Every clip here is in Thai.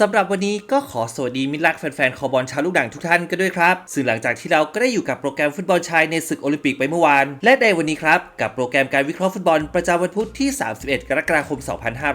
สำหรับวันนี้ก็ขอสวัสดีมิตรรักแฟนๆคอบอลชาวลูกด่งทุกท่านกันด้วยครับ ซึ่งหลังจากที่เราก็ได้อยู่กับโปรแกรมฟุตบอลชายในศึกโอลิมปิกไปเมื่อวาน และในวันนี้ครับ กับโปรแกรมการวิเคราะห์ฟุตบอลประจำวันพุธที่ 31 กรกฎาคม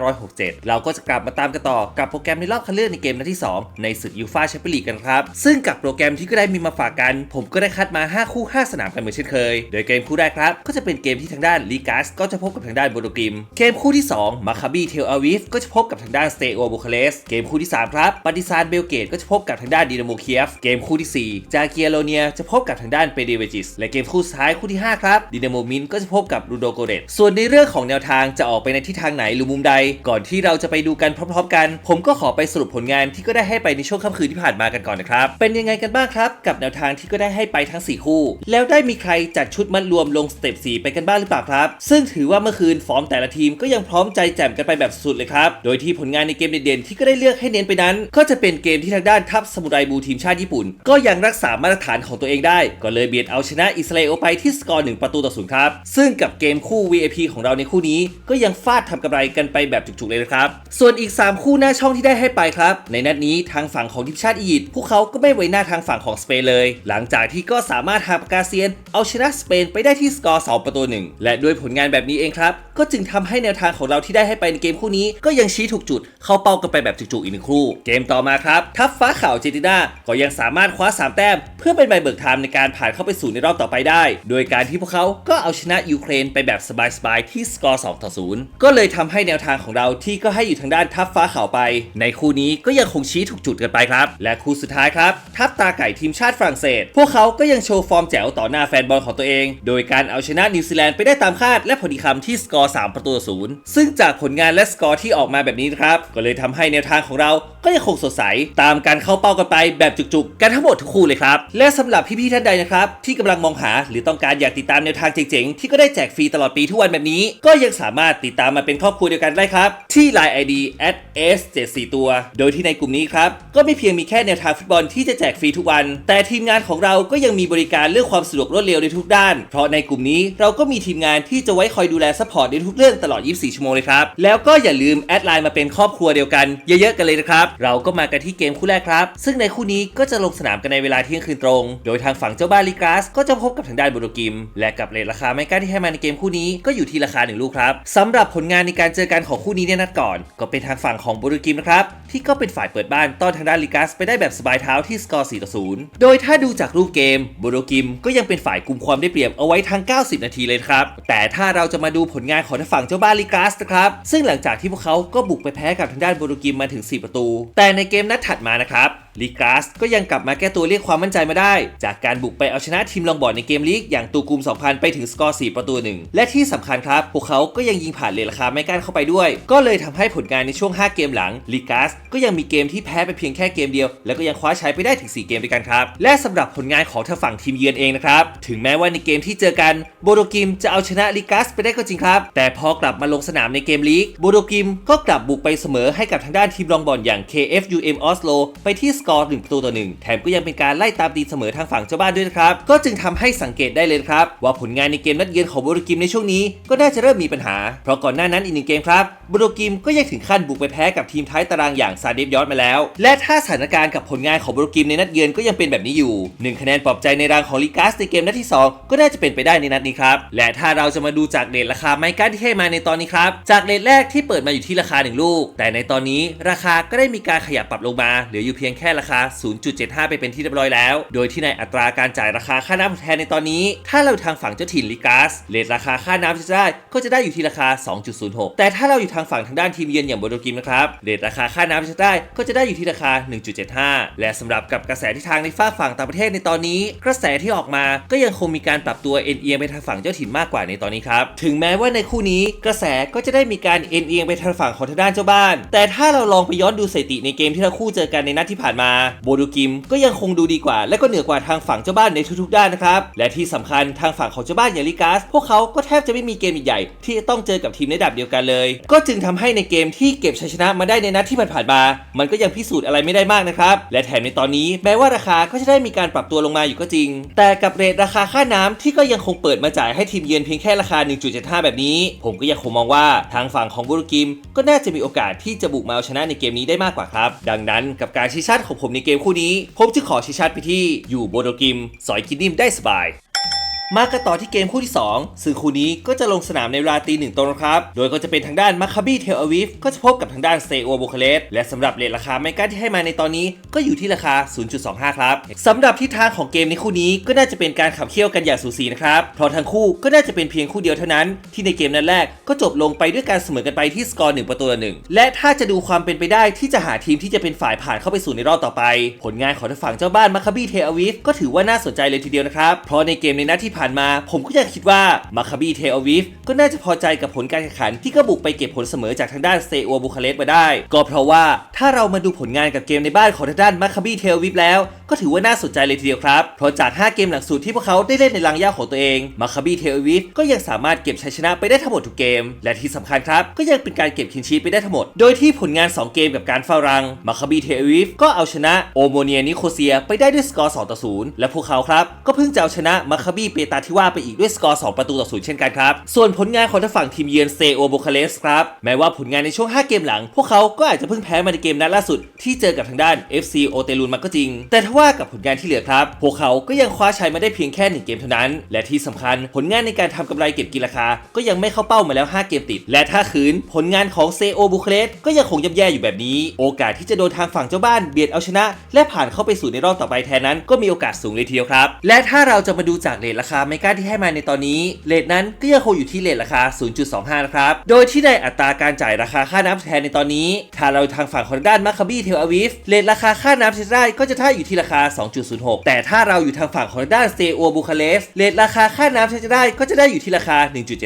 2567 เราก็จะกลับมาตามกันต่อกับโปรแกรมในรอบคัดเลือกในเกมนัดที่ 2 ในศึกยูฟ่าแชมเปี้ยนลีกกันครับ ซึ่งกับโปรแกรมที่ก็ได้มีมาฝากกัน ผมก็ได้คัดมา 5 คู่ 5 สนามกันเหมือนเช่นเคย โดยเกมคู่แรกครับก็จะเป็นเกมที่ทางด้านลีกัสก็จะพบกับทางด้านโบโดกิม เกมคู่ที่2มาคาบีเทลอาวิฟก็จะพบกับทางด้านสเตโอบูคาเรสเกมคู่ที่สามครับปาติซานเบลเกตก็จะพบกับทางด้านดินาโมเคียฟ เกมคู่ที่ 4 จาเกียโลเนียจะพบกับทางด้านเปเดเวจิส และเกมคู่สุดท้ายคู่ที่ 5 ครับดินาโมมินก็จะพบกับรูโดโกเรตส่วนในเรื่องของแนวทางจะออกไปในทิศทางไหนหรือมุมใด ก่อนที่เราจะไปดูกันพร้อมๆกัน ผมก็ขอไปสรุปผลงานที่ก็ได้ให้ไปในช่วงค่ำคืนที่ผ่านมากันก่อนนะครับ เป็นยังไงกันบ้างครับ กับแนวทางที่ก็ได้ให้ไปทั้ง 4 คู่ แล้วได้มีใครจัดชุดมัดรวมลงสเต็ป4ไปกันบ้างหรือเปล่าครับ ซึ่งถือว่าเมื่อคืนฟอร์มแต่ละทีมก็ยังพร้อมใจแจ่มกันไปแบบสุดเลยครับ โดยที่ผลงานในเกมเด่นๆที่ก็ได้เลือกให้เน้นไปนั้น ก็จะเป็นเกมที่ทางด้านทัพสมุไรบูทีมชาติญี่ปุ่น ก็ยังรักษามาตรฐานของตัวเองได้ ก็เลยเบียดเอาชนะอิสราเอลไปที่สกอร์1ประตูต่อศูนย์ครับ ซึ่งกับเกมคู่ VIP ของเราในคู่นี้ ก็ยังฟาดทำกำไรกันไปแบบจุกๆเลยนะครับ ส่วนอีก 3 คู่หน้าช่องที่ได้ให้ไปครับ ในนัดนี้ทางฝั่งของทีมชาติอียิปต์พวกเขาก็ไม่ไว้หน้าทางฝั่งของสเปนเลย หลังจากที่ก็สามารถหาปากกาเซียน เอาชนะสเปนไปได้ที่สกอร์2ประตูหนึ่งและด้วยผลงานแบบนี้เองครับก็จึงทำให้แนวทางของเราที่ได้ให้ไปในเกมคู่นี้ ก็ยังชี้ถูกจุดเข้าเป้ากันไปแบบจุกๆอีกหนึ่งคู่เกมต่อมาครับ ทัพฟ้าขาวเจติน่าก็ยังสามารถคว้า 3 แต้ม เพื่อเป็นใบเบิกทางในการผ่านเข้าไปสู่ในรอบต่อไปได้ โดยการที่พวกเขาก็เอาชนะยูเครนไปแบบสบายๆที่สกอร์2ต่อ0ก็เลยทำให้แนวทางของเราที่ก็ให้อยู่ทางด้านทัพฟ้าขาวไป ในคู่นี้ก็ยังคงชี้ถูกจุดกันไปครับ และคู่สุดท้ายครับ ทัพตาไก่ทีมชาติฝรั่งเศส พวกเขาก็ยังโชว์ฟอร์มแจ๋วต่อหน้าแฟนบอลของตัวเอง โดยการเอาชนะนิวซีแลนด์ไปได้ตามคาด และพอดีคำที่สกอร์3ประตูศูนย์ซึ่งจากผลงานและสกอร์ที่ออกมาแบบนี้นะครับก็เลยทำให้แนวทางของเราก็ยังคงสดใส ตามการเข้าเป้ากันไปแบบจุกๆ กันทั้งหมดทุกคู่เลยครับ และสำหรับพี่ๆท่านใดนะครับ ที่กำลังมองหาหรือต้องการอยากติดตามแนวทางเจ๋งๆ ที่ก็ได้แจกฟรีตลอดปีทุกวันแบบนี้ ก็ยังสามารถติดตามมาเป็นครอบครัวเดียวกันได้ครับ ที่ Line ID s74 ตัว โดยที่ในกลุ่มนี้ครับ ก็ไม่เพียงมีแค่แนวทางฟุตบอลที่จะแจกฟรีทุกวัน แต่ทีมงานของเราก็ยังมีบริการเรื่องความสะดวกรวดเร็วในทุกด้าน เพราะในกลุ่มนี้เราก็มีทีมงานที่จะไว้คอยดูแลซัพพอร์ตในทุกเรื่องตลอด 24 ชั่วโมงเลยครับ แล้วก็อย่าลืมแอดไลน์มาเป็นครอบครัวเดียวกันเยอะๆกันเลยนะครับเราก็มากันที่เกมคู่แรกครับ ซึ่งในคู่นี้ก็จะลงสนามกันในเวลาเที่ยงคืนตรง โดยทางฝั่งเจ้าบ้านลิกาสก็จะพบกับทางด้านบูโดกิม และกับเรทราคาไม่กล้าที่ให้มาในเกมคู่นี้ก็อยู่ที่ราคาหนึ่งลูกครับสำหรับผลงานในการเจอกันของคู่นี้เนี่ยนัดก่อน ก็เป็นทางฝั่งของบูโดกิมนะครับที่ก็เป็นฝ่ายเปิดบ้านต้อนทางด้านลิกาสไปได้แบบสบายเท้าที่สกอร์4ต่อ0โดยถ้าดูจากรูปเกมบูโดกิมก็ยังเป็นฝ่ายกุมความได้เปรียบเอาไว้ทั้ง 90 นาทีเลยครับแต่ถ้าเราจะมาดูผลงานของทางฝั่งเจ้าบ้านลิกาสนะครับซึ่งหลังจากที่พวกเขาก็บุกไปแพ้กับทางด้านบูโดกิมมาถึง4ประตู แต่ในเกมนัดถัดมานะครับลิกาสก็ยังกลับมาแก้ตัวเรียกความมั่นใจมาได้ จากการบุกไปเอาชนะทีมลองบอร์ดในเกมลีกอย่างตูกุม 2000 ไปถึงสกอร์ 4 ประตูหนึ่งและที่สำคัญครับ พวกเขาก็ยังยิงผ่านเลนราคาไม่กั้นเข้าไปด้วย ก็เลยทำให้ผลงานในช่วง 5 เกมหลังลิกาสก็ยังมีเกมที่แพ้ไปเพียงแค่เกมเดียว แล้วก็ยังคว้าชัยไปได้ถึง 4 เกมด้วยกันครับ และสำหรับผลงานของทางฝั่งทีมเยือนเองนะครับถึงแม้ว่าในเกมที่เจอกันโบโดกิมจะเอาชนะลิกาสไปได้ก็จริงครับแต่พอกลับมาลงสนามในเกมลีกโบโดกิมก็กลับบุกไปเสมอให้กับทางด้านทีมลองบอลอย่าง KFUM Oslo ไปที่สกอร์1ประตูต่อ1แถมก็ยังเป็นการไล่ตามตีเสมอทางฝั่งเจ้าบ้านด้วยนะครับ ก็จึงทำให้สังเกตได้เลยครับ ว่าผลงานในเกมนัดเยือนของโบโดกิมในช่วงนี้ก็น่าจะเริ่มมีปัญหา เพราะก่อนหน้านั้นอีกหนึ่งเกมครับโบโดกิมก็ยังถึงขั้นบุกไปแพ้กับทีมท้ายตารางอย่างซาเดฟยอดมาแล้ว และถ้าสถานการณ์กับผลงานของโบโดกิมในนัดเยือนก็ยังเป็นแบบนี้อยู่หนึ่งคะแนนปลอบใจในรางของลิกัสในเกมนัดที่สองก็น่าจะเป็นไปได้ในนัดนี้ครับและถ้าเราจะมาดูจากเดทราคาไม้กั้นที่ให้มาในตอนนี้ครับจากเดทแรกที่เปิดมาอยู่ที่ราคา 1 ลูก แต่ในตอนนี้ราคาก็ได้มีการขยับปรับลงมา เหลืออยู่เพียงแค่ราคา 0.75 ไปเป็นที่เรียบร้อยแล้ว โดยที่ในอัตราการจ่ายราคาค่าน้ำแทนในตอนนี้ ถ้าเราทางฝั่งเจ้าถิ่นลิกัสเรทราคาค่าน้ำจะได้ก็จะได้อยู่ที่ราคา 2.06 แต่ถ้าเราอยู่ทางฝั่งทางด้านทีมเยือนอย่างโบโดกิมนะครับเรทราคาค่าน้ำจะได้ก็จะได้อยู่ที่ราคา 1.75 และสำหรับกับกระแสที่ทางในฝ้าฝั่งต่างประเทศในตอนนี้ กระแสที่ออกมาก็ยังคงมีการปรับตัวเอ็นเอียงไปทางฝั่งเจ้าถิ่นมากกว่าในตอนนี้ครับถึงแม้ว่าในคู่นี้กระแสก็จะได้มีการเอ็นเอียงไปทางฝั่งของทางด้านเจ้าบ้าน แต่ถ้าเราลองไปย้อนดูสถิติในเกมที่ทั้งคู่เจอกันในนัดที่ผ่านมา โบดูกิมก็ยังคงดูดีกว่า และก็เหนือกว่าทางฝั่งเจ้าบ้านในทุกๆด้านนะครับ และที่สำคัญทางฝั่งของเจ้าบ้านอย่างลิกาส พวกเขาก็แทบจะไม่มีเกมใหญ่ที่จะต้องเจอกับทีมในดับเดียวกันเลย ก็จึงทำให้ในเกมที่เก็บชัยชนะมาได้ในนัดที่ผ่านๆมา มันก็ยังพิสูจน์อะไรไม่ได้มากนะครับ และแถมในตอนนี้แม้ว่าราคาก็จะได้มีการปรับตัวลงมาอยู่ก็จริง แต่กับเรทราคาค่าน้ำที่ก็ยังคงเปิดมาจ่ายให้ทีมเยือนเพียงแค่ราคา 1.75 แบบนี้ ผมก็ยังคงมองว่าทางฝั่งของบุรุกิม ก็น่าจะมีโอกาสที่จะบุกมาเอาชนะในเกมนี้ได้มากกว่าครับ ดังนั้นกับการชี้ชัดของผมในเกมคู่นี้ ผมจะขอชี้ชัดไปที่อยู่โบโดกิมสอยกินนิมได้สบาย มากันต่อที่เกมคู่ที่ 2 ซึ่งคู่นี้ก็จะลงสนามในเวลาตีหนึ่งตรงครับ โดยก็จะเป็นทางด้านมาคาบีเทลอาวิฟก็จะพบกับทางด้านเซโอบุคาเลสและสำหรับเลทราคาไมก้าที่ให้มาในตอนนี้ก็อยู่ที่ราคา 0.25 ครับสำหรับทิศทางของเกมในคู่นี้ก็น่าจะเป็นการขับเคี่ยวกันอย่างสูสีนะครับเพราะทั้งคู่ก็น่าจะเป็นเพียงคู่เดียวเท่านั้น ที่ในเกมนัดแรกก็จบลงไปด้วยการเสมอกันไปที่สกอร์หนึ่งประตูต่อหนึ่งและถ้าจะดูความเป็นไปได้ที่จะหาทีมที่จะเป็นฝ่ายผ่านเข้าไปสู่ในรอบต่อไป ผลงานของทางฝั่งเจ้าบ้านมาคาบีเทลอาวิฟก็ถือว่าน่าสนใจเลยทีเดียวนะครับเพราะในเกมในนัดที่ผ่านมา ผมก็ยังคิดว่ามาคาบีเทลวิฟก็น่าจะพอใจกับผลการแข่งขันที่ก็บุกไปเก็บผลเสมอจากทางด้านเซอัวบุคาเลสมาได้ ก็เพราะว่าถ้าเรามาดูผลงานกับเกมในบ้านของทางด้านมาคาบีเทลวิฟแล้ว ก็ถือว่าน่าสนใจเลยทีเดียวครับ เพราะจาก 5 เกมหลังสุดที่พวกเขาได้เล่นในรังย่าของตัวเองมาคาบีเทลวิฟก็ยังสามารถเก็บชัยชนะไปได้ทั้งหมดทุกเกม และที่สำคัญครับก็ยังเป็นการเก็บคินชีไปได้ทั้งหมด โดยที่ผลงาน 2 เกมกับการเฝ้ารังมาคาบีเทลวิฟก็เอาชนะโอโมเนียนิโคเซียไปได้ด้วยสกอร์2ต่อ0และพวกเขาครับก็เพิ่งจะเอาชนะมาคาบีเปตาทิว่าไปอีกด้วยสกอร์2ประตูต่อ0เช่นกันครับส่วนผลงานของทางฝั่งทีมเยือนเซโอโบคาเลสครับแม้ว่าผลงานในช่วง 5 เกมหลัง พวกเขาก็อาจจะเพิ่งแพ้มาในเกมนัดล่าสุดที่เจอกับทางด้าน FC โอเตลูนมาก็จริง แต่ถ้าว่ากับผลงานที่เหลือครับ พวกเขาก็ยังคว้าชัยมาได้เพียงแค่หนึ่งเกมเท่านั้น และที่สำคัญผลงานในการทำกำไรเก็บกินราคา ก็ยังไม่เข้าเป้ามาแล้ว 5 เกมติด และถ้าขืนผลงานของเซโอบุคเลสก็ยังคงย่ำแย่อยู่แบบนี้ โอกาสที่จะโดนทางฝั่งเจ้าบ้านเบียดเอาชนะ และผ่านเข้าไปสู่ในรอบต่อไปแทนนั้น ก็มีโอกาสสูงเลยทีเดียวครับ และถ้าเราจะมาดูจากเลทราคาไมก้าที่ให้มาในตอนนี้เลทนั้นก็ยังคงอยู่ที่เลทราคา 0.25 นะครับ โดยที่ในอัตราการจ่ายราคาค่าน้ำแทนในตอนนี้ ถ้าเราทางฝั่งของด้านมาคาบีเทลอาวิฟเลทราคาค่าน้ำที่ได้ก็จะท่าอยู่ที่ราคา2.06 แต่ถ้าเราอยู่ทางฝั่งของด้านเซโอบูคาเลสเลทราคาค่าน้ำที่จะได้ก็จะได้อยู่ที่ราคา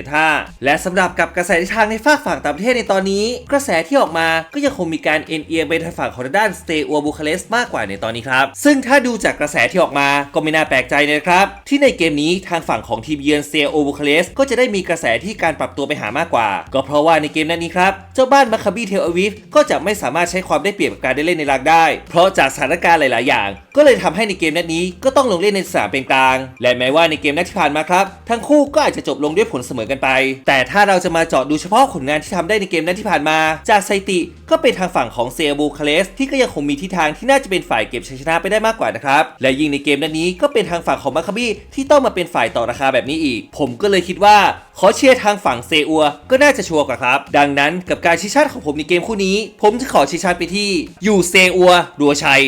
1.75 และสำหรับกับกระแสทิศทางในฝากฝั่งต่างประเทศในตอนนี้ กระแสที่ออกมาก็ยังคงมีการเอ็นเอียงไปทางฝั่งของด้านสเตโอบูคาเลสมากกว่าในตอนนี้ครับ ซึ่งถ้าดูจากกระแสที่ออกมาก็ไม่น่าแปลกใจนะครับ ที่ในเกมนี้ทางฝั่งของทีมเยือนเซโอบูคาเลสก็จะได้มีกระแสที่การปรับตัวไปหามากกว่า ก็เพราะว่าในเกมนั้นนี้ครับ เจ้าบ้านมาคาบีเทลอาวิฟก็จะไม่สามารถใช้ความได้เปรียบกับการได้เล่นในรังได้ เพราะจากสถานการณ์หลาย ๆ อย่างก็เลยทำให้ในเกมนัดนี้ก็ต้องลงเล่นในสนามเป็นกลาง และแม้ว่าในเกมนัดที่ผ่านมาครับ ทั้งคู่ก็อาจจะจบลงด้วยผลเสมอกันไป แต่ถ้าเราจะมาเจาะดูเฉพาะผลงานที่ทำได้ในเกมนัดที่ผ่านมา จากสถิติก็เป็นทางฝั่งของเซอบูคาเลสที่ก็ยังคงมีทิศทางที่น่าจะเป็นฝ่ายเก็บชัยชนะไปได้มากกว่านะครับ และยิ่งในเกมนัดนี้ก็เป็นทางฝั่งของมาคาบีที่ต้องมาเป็นฝ่ายต่อราคาแบบนี้อีก ผมก็เลยคิดว่าขอเชียร์ทางฝั่งเซอัวก็น่าจะชัวร์กว่าครับ ดังนั้นกับการชี้ชัดของผมในเกมคู่นี้ ผมจะขอชี้ชัดไปที่อยู่เซอัวรัวชัย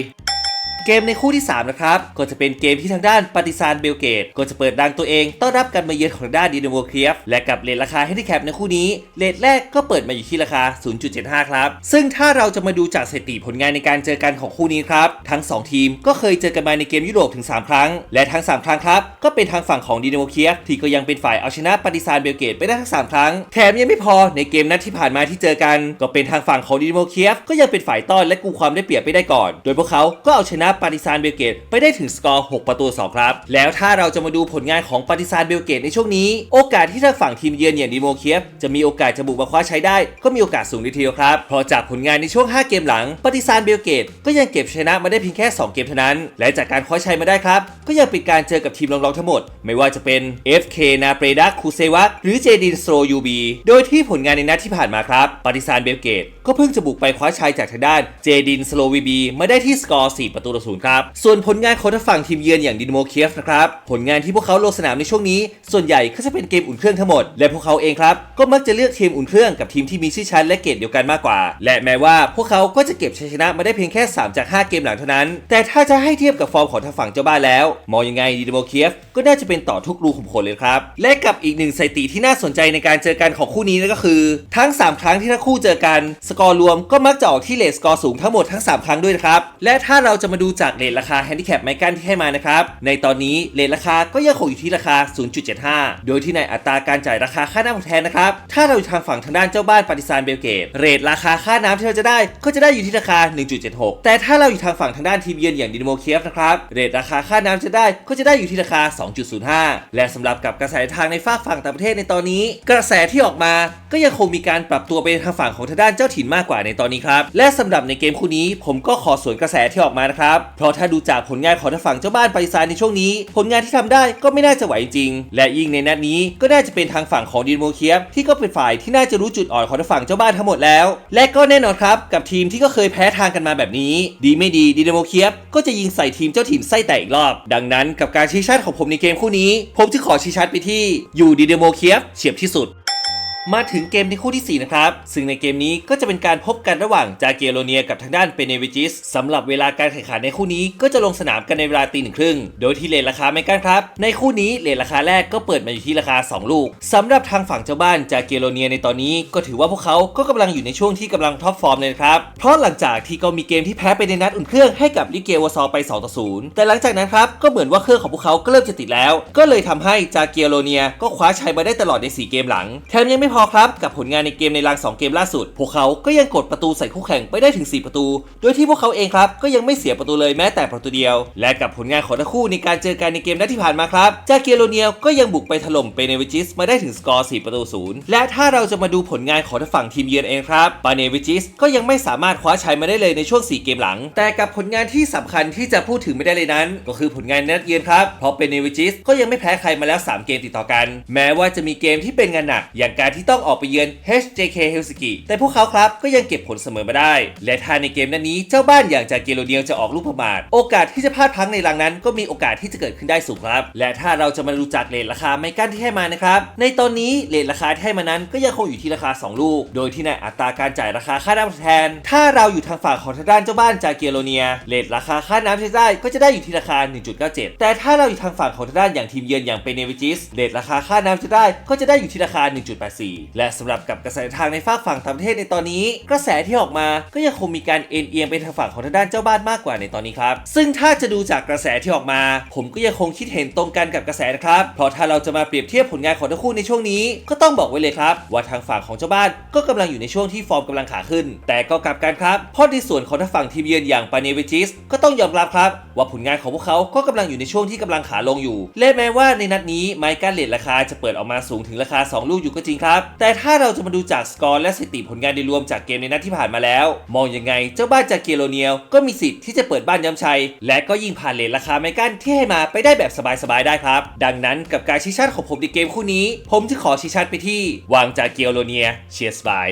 เกมในคู่ที่ 3 นะครับ ก็จะเป็นเกมที่ทางด้านปาติซานเบลเกต ก็จะเปิดดังตัวเองต้อนรับการมาเยือนของด้านดีนโมเคียฟและกับเลทราคาให้ที่แคปในคู่นี้เลทแรกก็เปิดมาอยู่ที่ราคา 0.75 ครับ ซึ่งถ้าเราจะมาดูจากสถิติผลงานในการเจอกันของคู่นี้ครับทั้ง 2 ทีมก็เคยเจอกันมาในเกมยุโรปถึง 3 ครั้ง และทั้ง 3 ครั้งครับก็เป็นทางฝั่งของดีนโมเคียฟที่ก็ยังเป็นฝ่ายเอาชนะปาติซานเบลเกตไปได้ทั้ง 3 ครั้งแถมยังไม่พอในเกมนัดที่ผ่านมาที่เจอกัน ก็เป็นทางฝั่งของดีนโมเคียฟก็ยังเป็นฝ่ายต้อนและกุมความได้เปรียบไปได้ก่อน โดยพวกเขาก็เอาชนะปาติซานเบลเกตไปได้ถึงสกอร์ 6 ประตู 2 ครับ แล้วถ้าเราจะมาดูผลงานของปาติซานเบลเกตในช่วงนี้ โอกาสที่ทางฝั่งทีมเยือนอย่างดีโมเคียฟจะมีโอกาสจะบุกมาคว้าใช้ได้ ก็มีโอกาสสูงทีเดียวครับ เพราะจากผลงานในช่วง 5 เกมหลังปาติซานเบลเกตก็ยังเก็บชนะมาได้เพียงแค่ 2 เกมเท่านั้น และจากการคว้าชัยมาได้ครับ ก็ยังเป็นการเจอกับทีมรองๆทั้งหมด ไม่ว่าจะเป็น FK นาเปรดักคูเซวัตหรือเจดินสโตรยูบีโดยที่ผลงานในนัดที่ผ่านมาครับปาติซานเบลเกต ก็เพิ่งจะบุกไปคว้าชัยจากทางด้านเจดินสโลวีบีมาได้ที่สกอร์ 4 ประตูต่อศูนย์ครับ ส่วนผลงานของทางฝั่งทีมเยือนอย่างดินโมเคียฟนะครับ ผลงานที่พวกเขาลงสนามในช่วงนี้ ส่วนใหญ่ก็จะเป็นเกมอุ่นเครื่องทั้งหมด และพวกเขาเองครับ ก็มักจะเลือกทีมอุ่นเครื่องกับทีมที่มีชื่อชั้นและเกรดเดียวกันมากกว่า และแม้ว่าพวกเขาก็จะเก็บชัยชนะมาได้เพียงแค่ 3 จาก 5 เกมหลังเท่านั้น แต่ถ้าจะให้เทียบกับฟอร์มของทางฝั่งเจ้าบ้านแล้ว มองยังไงดินโมเคียฟก็น่าจะเป็นต่อทุกรูขุมขนเลยครับและกับอีกหนึ่งสถิติที่น่าสนใจในการเจอกันของคู่นี้นั่นก็คือ ทั้ง 3 ครั้งที่ทั้งคู่เจอกันสกอร์รวมก็มักจะออกที่เลทสกอร์สูงทั้งหมดทั้ง 3 ครั้งด้วยนะครับ และถ้าเราจะมาดูจากเลทราคาแฮนดิแคปไมกันที่ให้มานะครับ ในตอนนี้เลทราคาก็ยังคงอยู่ที่ราคา 0.75 โดยที่ในอัตราการจ่ายราคาค่าน้ำผลแทนนะครับ ถ้าเราอยู่ทางฝั่งทางด้านเจ้าบ้านปาร์ติซานเบลเกตเรทราคาค่าน้ำที่เราจะได้ก็จะได้อยู่ที่ราคา 1.76 แต่ถ้าเราอยู่ทางฝั่งทางด้านทีมเยือนอย่างดินโมเคียฟนะครับเรทราคาค่าน้ำจะได้ก็จะได้อยู่ที่ราคา 2.05 และสำหรับกับกระแสทางในฝากฝั่งต่างประเทศในตอนนี้ กระแสที่ออกมาก็ยังคงมีการปรับตัวไปทางฝั่งของทางด้านเจ้าถิ่นมากกว่าในตอนนี้ครับ และสำหรับในเกมคู่นี้ ผมก็ขอสวนกระแสที่ออกมานะครับ เพราะถ้าดูจากผลงานของทางฝั่งเจ้าบ้านปาริซานในช่วงนี้ ผลงานที่ทำได้ก็ไม่น่าจะไหวจริง และยิ่งในนัดนี้ก็น่าจะเป็นทางฝั่งของดินโมเคียฟที่ก็เป็นฝ่ายที่น่าจะรู้จุดอ่อนของทางฝั่งเจ้าบ้านทั้งหมดแล้ว และก็แน่นอนครับกับทีมที่ก็เคยแพ้ทางกันมาแบบนี้ ดีไม่ดีดินโมเคียฟก็จะยิงใส่ทีมเจ้าถิ่นไส้แตกอีกรอบ ดังนั้นกับการชี้ชัดของผมในเกมคู่นี้ ผมจึงขอชี้ชัดไปที่อยู่ดินโมเคียฟเฉียบที่สุด มาถึงเกมในคู่ที่ 4 นะครับ ซึ่งในเกมนี้ก็จะเป็นการพบกันระหว่างจาเกโรเนียกับทางด้านเปเนวิจิสสำหรับเวลาการแข่งขันในคู่นี้ก็จะลงสนามกันในเวลาตีหนึ่งครึ่ง โดยที่เลทราคาไม่กันครับ ในคู่นี้เลทราคาแรกก็เปิดมาอยู่ที่ราคา 2 ลูกสำหรับทางฝั่งเจ้าบ้านจาเกโรเนียในตอนนี้ก็ถือว่าพวกเขาก็กำลังอยู่ในช่วงที่กำลังท็อปฟอร์มเลยนะครับ เพราะหลังจากที่ก็มีเกมที่แพ้ไปในนัดอุ่นเครื่องให้กับลิเกวอซอไป2ต่อ0แต่หลังจากนั้นครับก็เหมือนว่าเครื่องของพวกเขาก็เริ่มจะติดแล้ว ก็เลยทำให้จาเกโรเนียก็คว้าชัยมาได้ตลอดในสี่เกมหลังแถมยังไม่พอครับกับผลงานในเกมในราง 2 เกมล่าสุด พวกเขาก็ยังกดประตูใส่คู่แข่งไปได้ถึง 4 ประตู โดยที่พวกเขาเองครับก็ยังไม่เสียประตูเลยแม้แต่ประตูเดียว และกับผลงานของทั้งคู่ในการเจอกันในเกมนัดที่ผ่านมาครับจาเกโรเนียก็ยังบุกไปถล่มเปเนวิจิสมาได้ถึงสกอร์ 4 ประตูศูนย์และถ้าเราจะมาดูผลงานของทางฝั่งทีมเยือนเองครับปาเนวิจิสก็ยังไม่สามารถคว้าชัยมาได้เลยในช่วง 4 เกมหลัง แต่กับผลงานที่สำคัญที่จะพูดถึงไม่ได้เลยนั้น ก็คือผลงานนัดเยือนครับเพราะเปเนวิจิสก็ยังไม่แพ้ใครมาแล้ว 3 เกมติดต่อกัน แม้ว่าจะมีเกมที่เป็นงานหนักอย่างการที่ที่ต้องออกไปเยือน HJK Helsinki แต่พวกเขาครับก็ยังเก็บผลเสมอมาได้ และถ้าในเกมนั้นนี้เจ้าบ้านอย่างจากเกโรเนียจะออกลูกประมาท โอกาสที่จะพลาดพังในรังนั้น ก็มีโอกาสที่จะเกิดขึ้นได้สูงครับ และถ้าเราจะมาดูจากเลทราคาไม่กั้นที่ให้มานะครับ ในตอนนี้เลทราคาที่ให้มานั้นก็ยังคงอยู่ที่ราคา 2 ลูก โดยที่ในอัตราการจ่ายราคาค่าน้ำทดแทน ถ้าเราอยู่ทางฝั่งของทางด้านเจ้าบ้านจากเกโรเนียเลทราคาค่าน้ำที่ได้ก็จะได้อยู่ที่ราคา 1.97 แต่ถ้าเราอยู่ทางฝั่งของทางด้านอย่างทีมเยือนอย่างเปเนวิจิสเลทราคาค่าน้ำจะได้ก็จะได้อยู่ที่ราคา 1.84และสำหรับกับกระแสทางในฝากฝั่งต่างประเทศในตอนนี้ กระแสที่ออกมาก็ยังคงมีการเอ็นเอียงไปทางฝั่งของทางด้านเจ้าบ้านมากกว่าในตอนนี้ครับ ซึ่งถ้าจะดูจากกระแสที่ออกมา ผมก็ยังคงคิดเห็นตรงกันกับกระแสนะครับ เพราะถ้าเราจะมาเปรียบเทียบผลงานของทั้งคู่ในช่วงนี้ ก็ต้องบอกไว้เลยครับ ว่าทางฝั่งของเจ้าบ้านก็กำลังอยู่ในช่วงที่ฟอร์มกำลังขาขึ้น แต่ก็กลับกันครับเพราะในส่วนของทางฝั่งทีมเยือนอย่างปาเนวิจิสก็ต้องยอมรับครับว่าผลงานของพวกเขาก็กำลังอยู่ในช่วงที่กำลังขาลงอยู่และแม้ว่าในนัดนี้ไมค์การเลทราคาจะเปิดออกมาสูงถึงราคา 2 ลูกอยู่ก็จริงครับแต่ถ้าเราจะมาดูจากสกอร์และสถิติผลงานโดยรวมจากเกมในนัดที่ผ่านมาแล้ว มองยังไงเจ้าบ้านจากเกโรเนียลก็มีสิทธิ์ที่จะเปิดบ้านย้ำชัย และก็ยิงผ่านเลนราคาไม่กันที่ให้มาไปได้แบบสบายๆได้ครับ ดังนั้นกับการชี้ชัดของผมในเกมคู่นี้ ผมจะขอชี้ชัดไปที่วางจากเกโรเนียเชียร์สบาย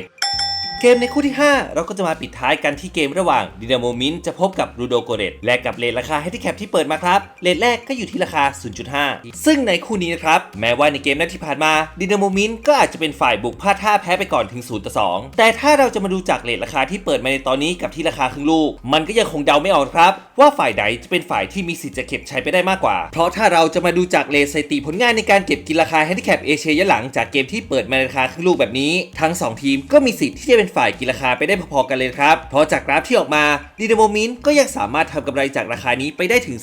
เกมในคู่ที่ 5 เราก็จะมาปิดท้ายกันที่เกมระหว่างดินาโมมินจะพบกับรูโดโกเรตและกับเลทราคาให้ที่แคปที่เปิดมาครับเลทแรกก็อยู่ที่ราคา 0.5 ซึ่งในคู่นี้นะครับ แม้ว่าในเกมนัดที่ผ่านมาดินาโมมินก็อาจจะเป็นฝ่ายบุกพลาดท่าแพ้ไปก่อนถึง0ต่อ2แต่ถ้าเราจะมาดูจากเลทราคาที่เปิดมาในตอนนี้กับที่ราคาครึ่งลูก มันก็ยังคงเดาไม่ออกครับ ว่าฝ่ายใดจะเป็นฝ่ายที่มีสิทธิ์จะเก็บชัยไปได้มากกว่า เพราะถ้าเราจะมาดูจากเลทสถิติผลงานในการเก็บกินราคาแฮนดิแคปเอเชียหลังจากเกมที่เปิดมาในราคาครึ่งลูกแบบนี้ทั้งสองทีมก็มีสิทธิ์ที่จะเป็นฝ่ายกินราคาไปได้พอๆกันเลยครับ เพราะจากกราฟที่ออกมาดีนาโมมินก็ยังสามารถทำกำไรจากราคานี้ไปได้ถึง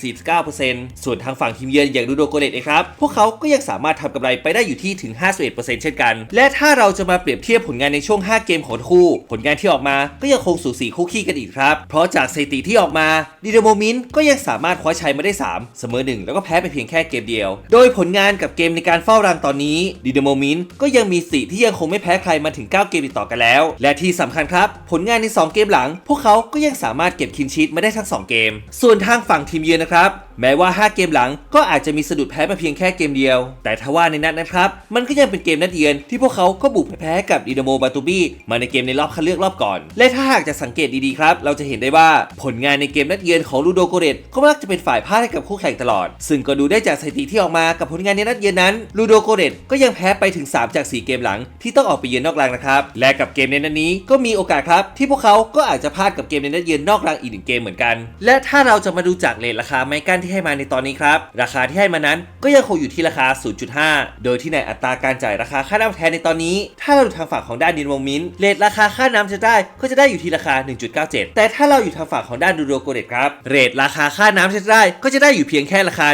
49%ส่วนทางฝั่งทีมเยือนอย่างดูโดโกเลตเองครับ พวกเขาก็ยังสามารถทำกำไรไปได้อยู่ที่ถึง 51%เช่นกัน และถ้าเราจะมาเปรียบเทียบผลงานในช่วง 5 เกมของคู่ ผลงานที่ออกมาก็ยังคงสูสีคู่ขี้กันอีกครับ เพราะจากสถิติที่ออกมาดีนาโมมินก็ยังสามารถคว้าชัยมาได้ 3 เสมอ 1 แล้วก็แพ้ไปเพียงแค่เกมเดียว โดยผลงานกับเกมในการเฝ้ารังตอนนี้ดีนาโมมินก็ยังมีสติที่ยังคงไม่แพ้ใครมาถึง 9 เกมติดต่อกันแล้ว และที่สำคัญครับ ผลงานใน 2 เกมหลัง พวกเขาก็ยังสามารถเก็บคินชีตมาได้ทั้ง 2 เกม ส่วนทางฝั่งทีมเยือนนะครับ แม้ว่า 5 เกมหลังก็อาจจะมีสะดุดแพ้มาเพียงแค่เกมเดียว แต่ทว่าในนัดนะครับ มันก็ยังเป็นเกมนัดเยือนที่พวกเขาก็บุกแพ้กับดินาโมบาตูบี้มาในเกมในรอบคัดเลือกรอบก่อน และถ้าหากจะสังเกตดีๆครับ เราจะเห็นได้ว่าผลงานในเกมนัดเยือนของลูโดโกเรตก็มักจะเป็นฝ่ายพ่ายให้กับคู่แข่งตลอด ซึ่งก็ดูได้จากสถิติที่ออกมากับผลงานในนัดเยือนนั้นลูโดโกเรตก็ยังแพ้ไปถึง 3 จาก 4 เกมหลัง ที่ต้องออกไปเยือนนอกรังนะครับและกับเกมในนัดนี้ก็มีโอกาสครับที่พวกเขาก็อาจจะพลาดกับเกมในนัดเยือนนอกรังอีกหนึ่งเกมเหมือนกัน และถ้าเราจะมาดูจากเลทราคาไมกันที่ให้มาในตอนนี้ครับ ราคาที่ให้มานั้นก็ยังคงอยู่ที่ราคา 0.5 โดยที่ในอัตราการจ่ายราคาค่าน้ำแทนในตอนนี้ ถ้าเราอยู่ทางฝั่งของด้านดินวงมินเลทราคาค่าน้ำจะได้ก็จะได้อยู่ที่ราคา 1.97 แต่ถ้าเราอยู่ทางฝั่งของด้านดูโดโกเดตครับเรทราคาค่าน้ำจะได้ก็จะได้อยู่เพียงแค่ราคา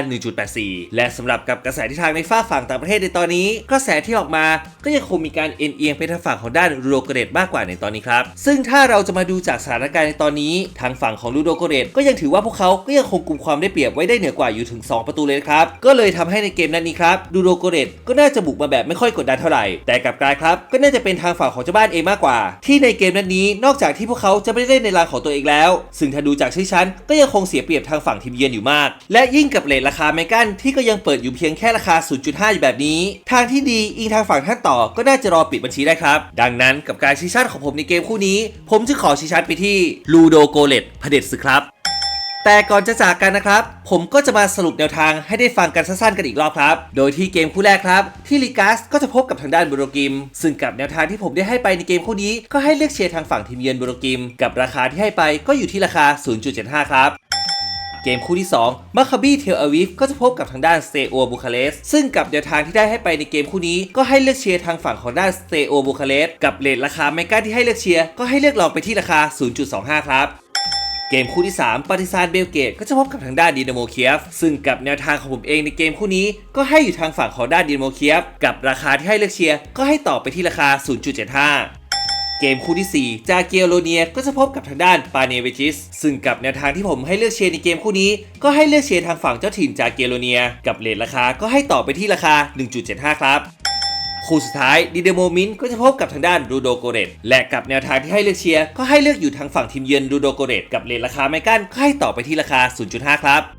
1.84 และสำหรับกับกระแสทิศทางในฝ้าฝั่งต่างประเทศในตอนนี้ กระแสที่ออกมาก็ยังคงมีการเอ็นเอียงไปทางฝั่งของด้านดูโดโกเดตมากกว่าในตอนนี้ครับซึ่งถ้าเราจะมาดูจากสถานการณ์ในตอนนี้ ทางฝั่งของลูโดโกเรตก็ยังถือว่าพวกเขาก็ยังคงกุมความได้เปรียบว้ได้เหนือกว่าอยู่ถึง 2 ประตูเลยครับ ก็เลยทำให้ในเกมนั้นนี้ครับลูโดโกเรตก็น่าจะบุกมาแบบไม่ค่อยกดดันเท่าไหร่ แต่กลับกลายครับก็น่าจะเป็นทางฝั่งของเจ้าบ้านเองมากกว่า ที่ในเกมนั้นนี้นอกจากที่พวกเขาจะไม่ได้เล่นในรางของตัวเองแล้ว ซึ่งถ้าดูจากชื่อชั้นก็ยังคงเสียเปรียบทางฝั่งทีมเยือนอยู่มาก และยิ่งกับเลทราคาเมกันที่ก็ยังเปิดอยู่เพียงแค่ราคา 0.5 อยู่แบบนี้ ทางที่ดีอิงทางฝั่งท่านต่อก็น่าจะรอปิดบัญชีได้ครับ ดังนั้นกับการชี้ชัดของผมในเกมคู่นี้ ผมจะขอชี้ชัดไปที่ลูโดโกเลตเผด็จศึกครับ แต่ก่อนจะจากกันนะครับ ผมก็จะมาสรุปแนวทางให้ได้ฟังกันสั้นๆกันอีกรอบครับ โดยที่เกมคู่แรกครับ ที่ลิกัสก็จะพบกับทางด้านบูโรกิม ซึ่งกับแนวทางที่ผมได้ให้ไปในเกมคู่นี้ ก็ให้เลือกเชียร์ทางฝั่งทีมเยือนบูโรกิม กับราคาที่ให้ไปก็อยู่ที่ราคา 0.75 ครับเกมคู่ที่ 2มาคาบีเทลอาวิฟก็จะพบกับทางด้านสเตโอบูคาเรสซึ่งกับแนวทางที่ได้ให้ไปในเกมคู่นี้ ก็ให้เลือกเชียร์ทางฝั่งของด้านสเตโอบูคาเรสกับเลทราคาเมกาที่ให้เลือกเชียร์ก็ให้เลือกลองไปที่ราคา 0.25 ครับ เกมคู่ที่ 3 ปาร์ติซานเบลเกตก็จะพบกับทางด้านดีนาโมเคียฟ ซึ่งกับแนวทางของผมเองในเกมคู่นี้ ก็ให้อยู่ทางฝั่งของด้านดีนาโมเคียฟ กับราคาที่ให้เลือกเชียร์ก็ให้ต่อไปที่ราคา 0.75เกมคู่ที่ 4 จาเกียโรเนียก็จะพบกับทางด้านปาเนเวจิส ซึ่งกับแนวทางที่ผมให้เลือกเชียร์ในเกมคู่นี้ ก็ให้เลือกเชียร์ทางฝั่งเจ้าถิ่นจาเกียโรเนีย กับเลทราคาก็ให้ต่อไปที่ราคา 1.75 ครับ คู่สุดท้ายดีเดโมมินก็จะพบกับทางด้านรูโดโกเรตและกับแนวทางที่ให้เลือกเชียร์ก็ให้เลือกอยู่ทางฝั่งทีมเยือนรูโดโกเรตกับเลนราคาไม่กั้นก็ให้ต่อไปที่ราคา 0.5 ครับ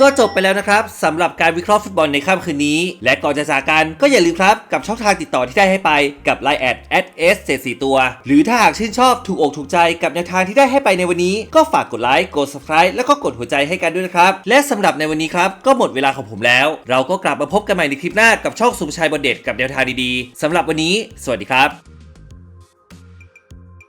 ก็จบไปแล้วนะครับสำหรับการวิเคราะห์ฟุตบอลในค่ำคืนนี้ และก่อนจะจากกันก็อย่าลืมครับกับช่องทางติดต่อที่ได้ให้ไปกับ Line แอด at s 7 4ตัว หรือถ้าหากชื่นชอบถูกอกถูกใจกับแนวทางที่ได้ให้ไปในวันนี้ ก็ฝากกดไลค์กด subscribe แล้วก็กดหัวใจให้กันด้วยนะครับ และสำหรับในวันนี้ครับก็หมดเวลาของผมแล้ว เราก็กลับมาพบกันใหม่ในคลิปหน้ากับช่องสุภชัยบอลเด็ดกับแนวทางดีๆสำหรับวันนี้ สวัสดีครับ